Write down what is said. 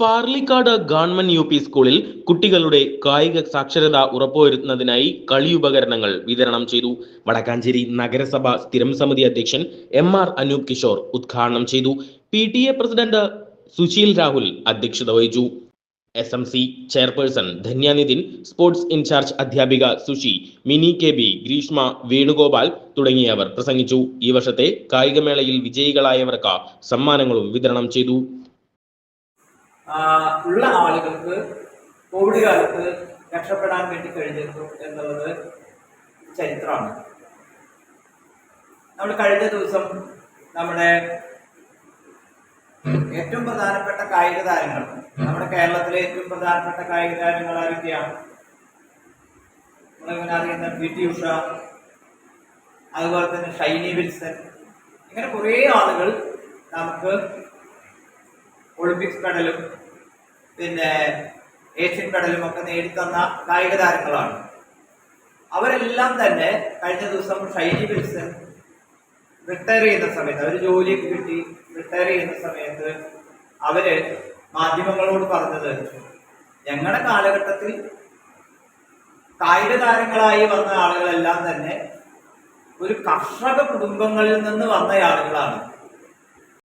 Parlikkad government U P സ്കൂളിൽ കുട്ടികളുടെ കായിക സാക്ഷരത ഉറപ്പുവരുത്തുന്നതിനായി കളിയുപകരണങ്ങൾ വിതരണം ചെയ്തു. വടക്കാഞ്ചേരി നഗരസഭ സ്ഥിരം സമിതി അധ്യക്ഷൻ എം ആർ അനൂപ് കിഷോർ ഉദ്ഘാടനം ചെയ്തു. P T A president Susheel Rahul അധ്യക്ഷത വഹിച്ചു. S M C chairperson Dhanyanithin sports in charge അധ്യാപിക സുഷി മിനി കെ ബി ഗ്രീഷ്മ വേണുഗോപാൽ തുടങ്ങിയവർ പ്രസംഗിച്ചു. ഈ വർഷത്തെ കായികമേളയിൽ വിജയികളായവർക്ക് സമ്മാനങ്ങളും വിതരണം ചെയ്തു. ഉള്ള ആളുകൾക്ക് കോവിഡ് കാലത്ത് രക്ഷപ്പെടാൻ വേണ്ടി കഴിഞ്ഞിരുന്നു എന്നുള്ളത് ചരിത്രമാണ്. നമ്മൾ കഴിഞ്ഞ ദിവസം നമ്മുടെ ഏറ്റവും പ്രധാനപ്പെട്ട കായിക താരങ്ങൾ നമ്മുടെ കേരളത്തിലെ ഏറ്റവും പ്രധാനപ്പെട്ട കായിക താരങ്ങൾ ആരൊക്കെയാണ്? നമ്മളിങ്ങനെ അറിയുന്ന പി ടി ഉഷ അതുപോലെ തന്നെ ഷൈനി വിൽസൺ ഇങ്ങനെ കുറേ ആളുകൾ നമുക്ക് ഒളിമ്പിക്സ് മെഡലും പിന്നെ ഏഷ്യൻ മെഡലും ഒക്കെ നേടിത്തന്ന കായിക താരങ്ങളാണ്. അവരെല്ലാം തന്നെ കഴിഞ്ഞ ദിവസം ഷൈനി വിൽസൺ റിട്ടയർ ചെയ്യുന്ന സമയത്ത് അവർ ജോലിയൊക്കെ കിട്ടി റിട്ടയർ ചെയ്യുന്ന സമയത്ത് അവർ മാധ്യമങ്ങളോട് പറഞ്ഞത് ഞങ്ങളുടെ കാലഘട്ടത്തിൽ കായിക താരങ്ങളായി വന്ന ആളുകളെല്ലാം തന്നെ ഒരു കർഷക കുടുംബങ്ങളിൽ നിന്ന് വന്ന ആളുകളാണ്.